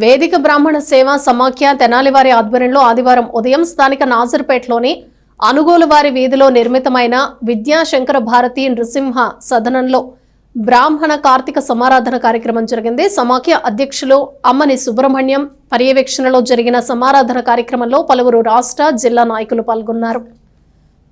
వేదిక బ్రాహ్మణ సేవా సమాఖ్య తెనాలివారి ఆధ్వర్యంలో ఆదివారం ఉదయం స్థానిక నాజర్పేటలోని అనుగోలువారి వీధిలో నిర్మితమైన విద్యా శంకర భారతి నృసింహ సదనంలో బ్రాహ్మణ కార్తీక సమారాధన కార్యక్రమం జరిగింది. సమాఖ్య అధ్యక్షులు అమ్మని సుబ్రహ్మణ్యం పర్యవేక్షణలో జరిగిన సమారాధన కార్యక్రమంలో పలువురు రాష్ట్ర జిల్లా నాయకులు పాల్గొన్నారు.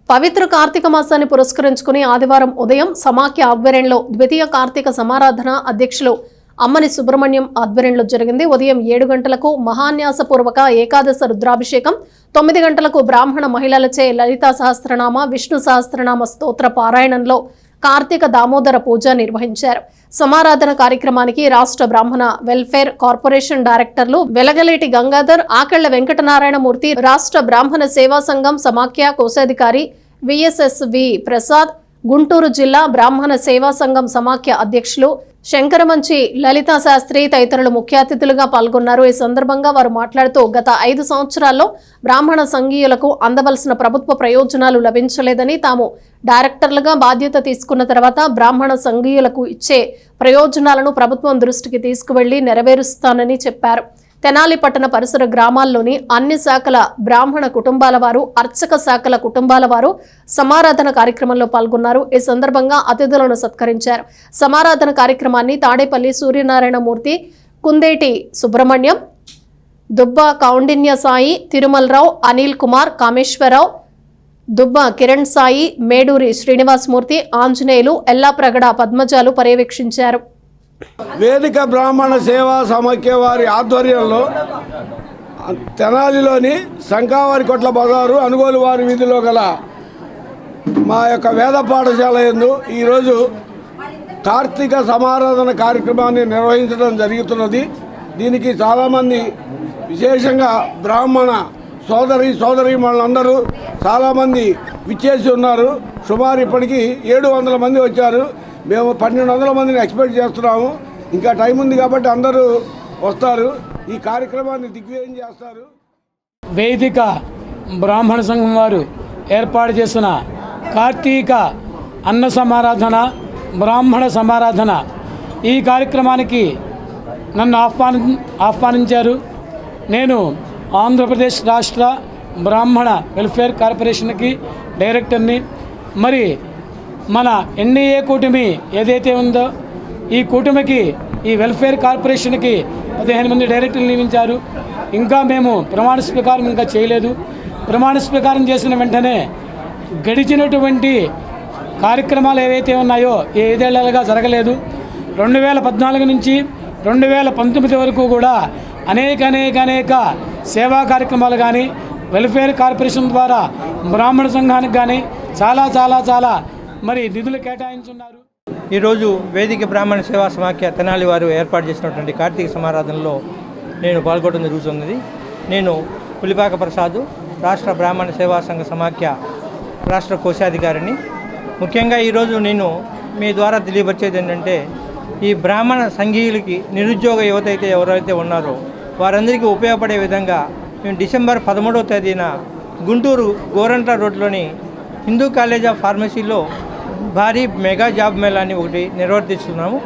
పవిత్ర కార్తీక మాసాన్ని పురస్కరించుకుని ఆదివారం ఉదయం సమాఖ్య ఆధ్వర్యంలో ద్వితీయ కార్తీక సమారాధన అధ్యక్షులు అమ్మని సుబ్రహ్మణ్యం ఆధ్వర్యంలో జరిగింది. ఉదయం ఏడు గంటలకు మహాన్యాసపూర్వక ఏకాదశ రుద్రాభిషేకం తొమ్మిది గంటలకు బ్రాహ్మణ మహిళలచే లలితా సహస్రనామ విష్ణు సహస్రనామ స్తోత్ర పారాయణంలో కార్తీక దామోదర పూజ నిర్వహించారు. సమారాధన కార్యక్రమానికి రాష్ట్ర బ్రాహ్మణ వెల్ఫేర్ కార్పొరేషన్ డైరెక్టర్లు వెలగలేటి గంగాధర్ ఆకళ్ళ వెంకటనారాయణమూర్తి రాష్ట్ర బ్రాహ్మణ సేవా సంఘం సమాఖ్య కోశాధికారి విఎస్ఎస్వి ప్రసాద్ గుంటూరు జిల్లా బ్రాహ్మణ సేవా సంఘం సమాఖ్య అధ్యక్షులు శంకరమంచి లలితా శాస్త్రి తదితరులు ముఖ్య అతిథులుగా పాల్గొన్నారు. ఈ సందర్భంగా వారు మాట్లాడుతూ గత ఐదు సంవత్సరాల్లో బ్రాహ్మణ సంఘీయులకు అందవలసిన ప్రభుత్వ ప్రయోజనాలు లభించలేదని తాము డైరెక్టర్లుగా బాధ్యత తీసుకున్న తర్వాత బ్రాహ్మణ సంఘీయులకు ఇచ్చే ప్రయోజనాలను ప్రభుత్వం దృష్టికి తీసుకువెళ్ళి నెరవేరుస్తానని చెప్పారు. తెనాలి పట్టణ పరిసర గ్రామాల్లోని అన్ని శాఖల బ్రాహ్మణ కుటుంబాల వారు అర్చక శాఖల కుటుంబాల వారు సమారాధన కార్యక్రమంలో పాల్గొన్నారు. ఈ సందర్భంగా అతిథులను సత్కరించారు. సమారాధన కార్యక్రమాన్ని తాడేపల్లి సూర్యనారాయణమూర్తి కుందేటి సుబ్రహ్మణ్యం దుబ్బ కౌండిన్య సాయి తిరుమలరావు అనిల్ కుమార్ కామేశ్వరరావు దుబ్బ కిరణ్ సాయి మేడూరి శ్రీనివాసమూర్తి ఆంజనేయులు ఎల్లాప్రగడ పద్మజాలు పర్యవేక్షించారు. వేదిక బ్రాహ్మణ సేవా సమాఖ్య వారి ఆధ్వర్యంలో తెనాలిలోని శంకావారి కొట్ల బజారు అనుగోలు వారి వీధిలో గల మా యొక్క వేద పాఠశాల ఎందు ఈరోజు కార్తీక సమారాధన కార్యక్రమాన్ని నిర్వహించడం జరుగుతున్నది. దీనికి చాలామంది విశేషంగా బ్రాహ్మణ సోదరి సోదరి వాళ్ళందరూ చాలామంది విచ్చేసి ఉన్నారు. సుమారు ఇప్పటికీ ఏడు వందల మంది వచ్చారు. మేము పన్నెండు వందల మందిని ఎక్స్పెక్ట్ చేస్తున్నాము. ఇంకా టైం ఉంది కాబట్టి అందరూ వస్తారు. ఈ కార్యక్రమాన్ని దిగ్విజయం చేస్తారు. వేదిక బ్రాహ్మణ సంఘం వారు ఏర్పాటు చేసిన కార్తీక అన్న సమారాధన బ్రాహ్మణ సమారాధన ఈ కార్యక్రమానికి నన్ను ఆహ్వాని ఆహ్వానించారు. నేను ఆంధ్రప్రదేశ్ రాష్ట్ర బ్రాహ్మణ వెల్ఫేర్ కార్పొరేషన్కి డైరెక్టర్ని. మరి మన ఎన్డీఏ కూటమి ఏదైతే ఉందో ఈ కూటమికి ఈ వెల్ఫేర్ కార్పొరేషన్కి పదిహేను మంది డైరెక్టర్లు నియమించారు. ఇంకా మేము ప్రమాణ స్వీకారం ఇంకా చేయలేదు. ప్రమాణ స్వీకారం చేసిన వెంటనే గడిచినటువంటి కార్యక్రమాలు ఏవైతే ఉన్నాయో ఈ జరగలేదు. రెండు వేల పద్నాలుగు నుంచి రెండు వేల పంతొమ్మిది వరకు కూడా అనేక అనేక అనేక సేవా కార్యక్రమాలు కానీ వెల్ఫేర్ కార్పొరేషన్ ద్వారా బ్రాహ్మణ సంఘానికి కానీ చాలా చాలా చాలా మరి నిధులు కేటాయించున్నారు? ఈరోజు వేదిక బ్రాహ్మణ సేవా సమాఖ్య తెనాలి వారు ఏర్పాటు చేసినటువంటి కార్తీక సమారాధనలో నేను పాల్గొనడం జరుగుతున్నది. నేను పులిపాక ప్రసాద్ రాష్ట్ర బ్రాహ్మణ సేవా సంఘ సమాఖ్య రాష్ట్ర కోశాధికారిని. ముఖ్యంగా ఈరోజు నేను మీ ద్వారా తెలియపరిచేది ఏంటంటే ఈ బ్రాహ్మణ సంఘీయులకి నిరుద్యోగ యువత అయితే ఎవరైతే ఉన్నారో వారందరికీ ఉపయోగపడే విధంగా మేము డిసెంబర్ పదమూడవ తేదీన గుంటూరు గోరంట్ల రోడ్లోని హిందూ కాలేజ్ ఆఫ్ ఫార్మసీలో భారీ మెగా జాబ్ మేళాని ఒకటి నిర్వర్తిస్తున్నాము.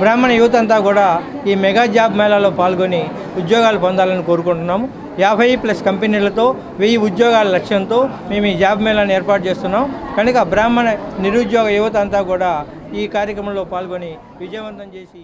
బ్రాహ్మణ యువత అంతా కూడా ఈ మెగా జాబ్ మేళాలో పాల్గొని ఉద్యోగాలు పొందాలని కోరుకుంటున్నాము. యాభై ప్లస్ కంపెనీలతో వెయ్యి ఉద్యోగాల లక్ష్యంతో మేము ఈ జాబ్ మేళాన్ని ఏర్పాటు చేస్తున్నాం. కనుక బ్రాహ్మణ నిరుద్యోగ యువత అంతా కూడా ఈ కార్యక్రమంలో పాల్గొని విజయవంతం చేసి